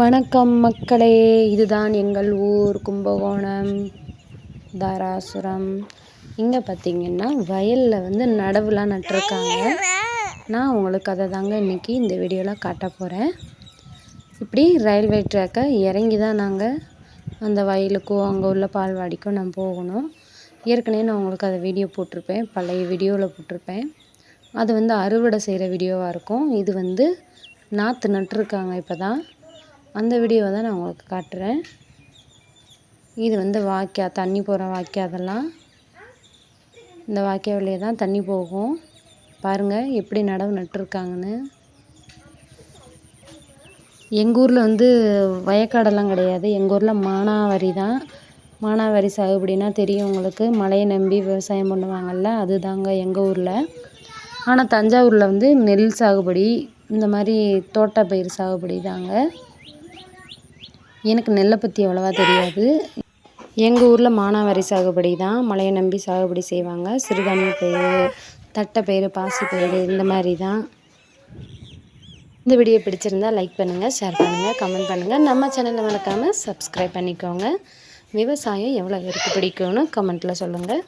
வணக்கம் மக்களே இதுதான் எங்கள் ஊர் கும்பகோணம் தாராசுரம். இங்கே பார்த்தீங்கன்னா வயலில் வந்து நடவுலாம் நட்டிருக்காங்க. நான் உங்களுக்கு அதை தாங்க இன்றைக்கி இந்த வீடியோவில் காட்ட போகிறேன் இப்படி ரயில்வே ட்ராக்கை இறங்கி தான் நாங்கள் அந்த வயலுக்கும் அங்கே உள்ள பால்வாடிக்கும் நான் போகணும். ஏற்கனவே நான் உங்களுக்கு அதை வீடியோ போட்டிருப்பேன் பழைய வீடியோவில் போட்டிருப்பேன். அது வந்து அறுவடை செய்கிற வீடியோவாக இருக்கும். இது வந்து நாற்று நட்டிருக்காங்க இப்போ தான் அந்த வீடியோவை தான் நான் உங்களுக்கு காட்டுறேன். இது வந்து வாய்க்கா தண்ணி போகிற வாய்க்கா அதெல்லாம். இந்த வாய்க்கா வழியே தான் தண்ணி போகும். பாருங்கள் எப்படி நடவு நட்டிருக்காங்கன்னு. எங்கள் ஊரில் வந்து வயக்காடெல்லாம் கிடையாது. எங்கள் ஊரில் மானாவரி தான். மானாவாரி சாகுபடினா தெரியும் உங்களுக்கு. மழையை நம்பி விவசாயம் பண்ணுவாங்கள்ல அதுதாங்க எங்கள் ஊரில். ஆனால் தஞ்சாவூரில் வந்து நெல் சாகுபடி இந்த மாதிரி தோட்டப்பயிர் சாகுபடி தாங்க. எனக்கு நெல்லை பற்றி அவ்வளோவா தெரியாது. எங்கள் ஊரில் மானாவாரி சாகுபடி தான். மழையை நம்பி சாகுபடி செய்வாங்க. சிறுதானிய பயிர் தட்டைப்பயிறு பாசிப்பயிறு இந்த மாதிரி தான். இந்த வீடியோ பிடிச்சிருந்தா லைக் பண்ணுங்கள் ஷேர் பண்ணுங்கள் கமெண்ட் பண்ணுங்கள் நம்ம சேனலை மறக்காமல் சப்ஸ்கிரைப் பண்ணிக்கோங்க. விவசாயம் எவ்வளோ பேருக்கு பிடிக்கும்னு கமெண்ட்டில் சொல்லுங்கள்